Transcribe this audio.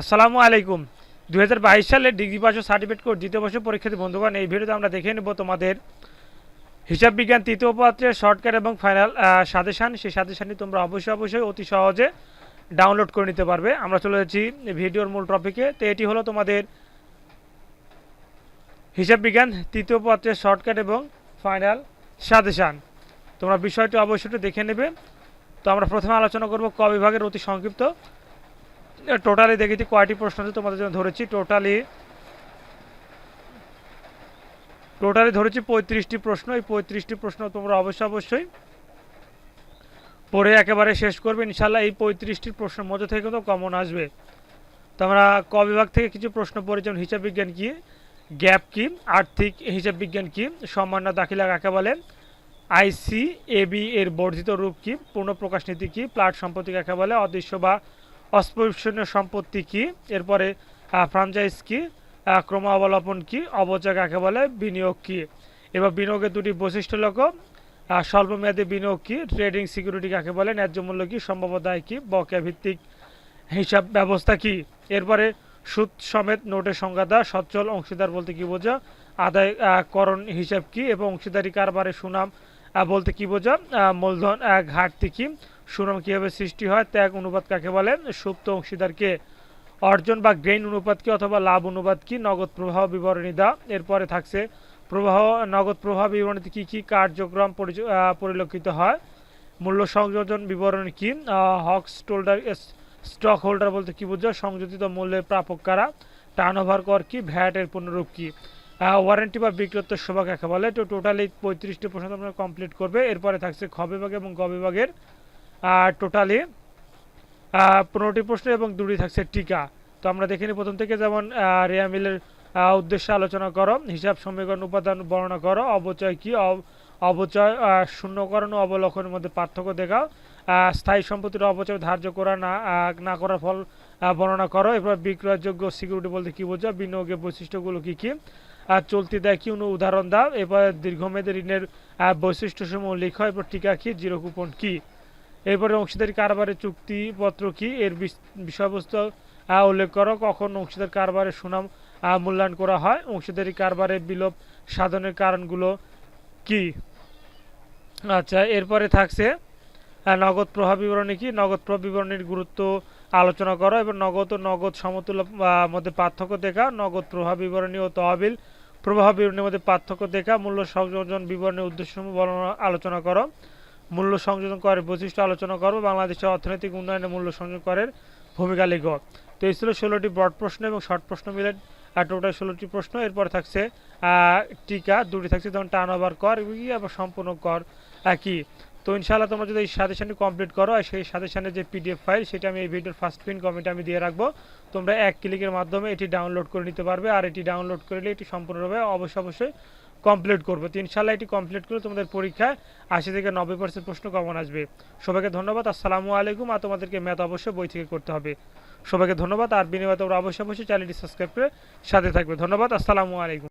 আসসালামু আলাইকুম। দু হাজার বাইশ সালে ডিগ্রি পাস ও সার্টিফিকেট কোর্স দ্বিতীয় বর্ষ পরীক্ষার্থী বন্ধুগণ, এই ভিডিওতে আমরা দেখে নেব তোমাদের হিসাব বিজ্ঞান তৃতীয় পত্রের শর্টকাট এবং ফাইনাল সাজেশান। সেই সাজেশানটি তোমরা অবশ্যই অবশ্যই অতি সহজে ডাউনলোড করে নিতে পারবে। আমরা চলে যাচ্ছি ভিডিওর মূল টপিকে। তো এটি হলো তোমাদের হিসাব বিজ্ঞান তৃতীয় পত্রের শর্টকাট এবং ফাইনাল সাজেশান। তোমরা বিষয়টি অবশ্যই দেখে নেবে। তো আমরা প্রথমে আলোচনা করব ক বিভাগের অতি সংক্ষিপ্ত টোটালি দেখেছি কয়টি প্রশ্ন আছে তোমাদের জন্য ধরেছি, টোটালি টোটালি ধরেছি পঁয়ত্রিশটি প্রশ্ন, এই পঁয়ত্রিশটি প্রশ্ন তোমরা অবশ্যই অবশ্যই পড়ে একেবারে শেষ করবে। ইনশাল্লাহ এই পঁয়ত্রিশটির প্রশ্নের মধ্যে থেকে তো কমন আসবে। তোমরা ক বিভাগ থেকে কিছু প্রশ্ন পড়ি যেমন হিসাব বিজ্ঞান কি, গ্যাপ কি, আর্থিক হিসাব বিজ্ঞান কি, সম্মান্য দাখিলা কাকে বলে আইসি এবি এর বর্ধিত রূপ কি, পূর্ণ প্রকাশ নীতি কি, প্লাট সম্পত্তি কাকে বলে, অদৃশ্য বা অস্পর্শনীয় সম্পত্তি কি? এরপরে ফ্রাঞ্চাইজ কি? ক্রম অবলম্বন কি? অবচয় কাকে বলে? বিনিয়োগ কি? এবার বিনিয়োগের দুটি বৈশিষ্ট্য লক্ষ্য। স্বল্পমেয়াদী বিনিয়োগ কি? ট্রেডিং সিকিউরিটি কাকে বলে? ন্যায্য মূল্য কি? সম্ভাব্য দায় কি? বকেয়া ভিত্তিক হিসাব ব্যবস্থা কি? এরপরে সুদ সমেত নোটের সংজ্ঞা দেওয়া সচ্ছল অংশীদার বলতে কি বোঝা আদায় আহ, করণ হিসাব কি? এবং অংশীদারি কারবারে সুনাম বলতে কি বোঝা মূলধন ঘাটতি কি? সুনাম কীভাবে সৃষ্টি হয়, ত্যাগ অনুপাত কাকে বলে? সুপ্ত অংশীদারকে অর্জন বা গ্রেইন অনুপাত কি অথবা লাভ অনুপাত কি? নগদ প্রবাহ বিবরণী দা। এরপরে থাকছে প্রবাহ, নগদ প্রবাহ বিবরণীতে কী কী কার্যক্রম পরিলক্ষিত হয়? মূল্য সংযোজন বিবরণী কি? হক স্টোল্ডার স্টক হোল্ডার বলতে কি বোঝায়? সংযোজিত মূল্যের প্রাপক কারা? টার্ন ওভার কর কি? ভ্যাটের পুনরূপ কি? ওয়ারেন্টি বা বিক্রত্ব সেবা কাকে বলে? তো টোটালি পঁয়ত্রিশটি প্রশ্ন তোমরা কমপ্লিট করবে। এরপরে থাকছে খ বিভাগ এবং গ বিভাগের টোটালি পনেরোটি প্রশ্ন এবং দুটি থাকছে টিকা। তো আমরা দেখে নিই প্রথম থেকে যেমন আহ, রেয়া মিলের উদ্দেশ্যে আলোচনা করো হিসাব সমীকরণ উপাদান বর্ণনা করো অবচয় কি অব- অবচয় শূন্যকরণ ও অবলোকনের মধ্যে পার্থক্য দেখাও স্থায়ী সম্পত্তির অবচয় ধার্য করা না না করার ফল বর্ণনা করো এরপর বিক্রয়যোগ্য সিকিউরিটি বলতে কি বোঝা বিনিয়োগের বৈশিষ্ট্যগুলো কী কী আর চলতি দেয় কি কোনো উদাহরণ দাও এরপর দীর্ঘমেয়াদী ঋণের বৈশিষ্ট্যসমূহ লেখা এরপর টিকা কি জিরো কুপন কি। এরপরে অংশীদারি কারবারের চুক্তিপত্র কি? এর বিস- বিষয়বস্তু উল্লেখ করো। কখন অংশীদার কারবারের সুনাম মূল্যায়ন করা হয়? অংশীদারি কারবারের বিলোপ সাধনের কারণগুলো কি? আচ্ছা এরপরে থাকছে নগদ প্রভাব বিবরণী কি? নগদ প্রভাব বিবরণীর গুরুত্ব আলোচনা করো। এবং নগদ ও নগদ সমতুল্য মধ্যে পার্থক্য দেখা। নগদ প্রভাব বিবরণী ও তহবিল প্রবাহ বিবরণীর মধ্যে পার্থক্য দেখা। মূল্য সংযোজন বিবরণের উদ্দেশ্য বর্ণনা আলোচনা করো। মূল্য সংযোজন করের বৈশিষ্ট্য আলোচনা করব। বাংলাদেশের অর্থনৈতিক উন্নয়নে মূল্য সংযোজন করের ভূমিকা লিখ তো এই ছিল ষোলোটি ব্রড প্রশ্ন এবং শর্ট প্রশ্ন মিলে টোটাল ষোলোটি প্রশ্ন। এরপর থাকছে টিকা, দুটি থাকছে যেমন টার্ন ওভার কর আবার সম্পূর্ণ কর কি তো ইনশাআল্লাহ তোমরা যদি এই সাজেশনটি কমপ্লিট করো, আর সেই সাজেশনের যে পিডিএফ ফাইল সেটা আমি এই ভিডিওর ফার্স্ট পিন কমেন্টে আমি দিয়ে রাখব। তোমরা এক ক্লিকের মাধ্যমে এটি ডাউনলোড করে নিতে পারবে, আর এটি ডাউনলোড করলে এটি সম্পূর্ণভাবে অবশ্যই অবশ্যই কমপ্লিট করব। তো ইনশাল্লাহ এটি কমপ্লিট করে তোমাদের পরীক্ষায় আশি থেকে নব্বই পার্সেন্ট প্রশ্ন কমন আসবে। সবাইকে ধন্যবাদ। আসসালামু আলাইকুম। আর তোমাদেরকে ম্যাথ অবশ্যই বই থেকে করতে হবে। সবাইকে ধন্যবাদ। আর বিনিময় তোমরা অবশ্যই অবশ্যই চ্যানেলটি সাবস্ক্রাইব করে সাথে থাকবে। ধন্যবাদ। আসসালামু আলাইকুম।